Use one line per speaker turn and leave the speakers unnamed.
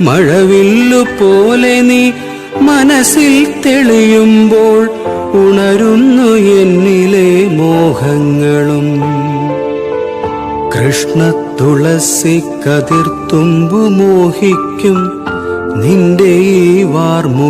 മഴവില്ലു പോലെ നീ മനസ്സിൽ തെളിയുമ്പോൾ ഉണരുന്നു എന്നിലെ മോഹങ്ങളും. കൃഷ്ണ തുളസി കതിർത്തുമ്പു മോഹിക്കും നിന്റെ ഈ വാർമു